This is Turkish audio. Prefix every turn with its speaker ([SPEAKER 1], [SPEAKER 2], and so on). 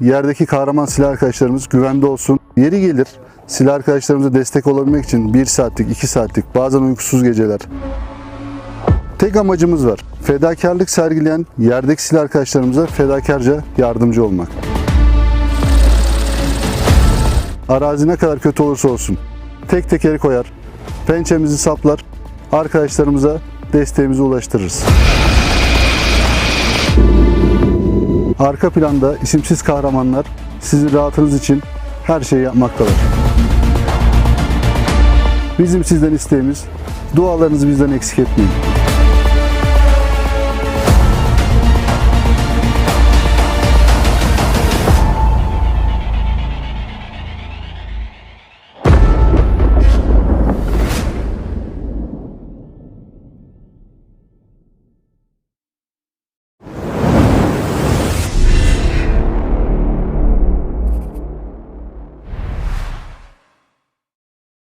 [SPEAKER 1] yerdeki kahraman silah arkadaşlarımız güvende olsun. Yeri gelir silah arkadaşlarımıza destek olabilmek için 1 saatlik, 2 saatlik, bazen uykusuz geceler. Tek amacımız var. Fedakarlık sergileyen yerdeki silah arkadaşlarımıza fedakarca yardımcı olmak. Arazi ne kadar kötü olursa olsun tek tekeri koyar, pençemizi saplar, arkadaşlarımıza desteğimizi ulaştırırız. Arka planda isimsiz kahramanlar sizin rahatınız için her şeyi yapmaktalar. Bizim sizden isteğimiz dualarınızı bizden eksik etmeyin.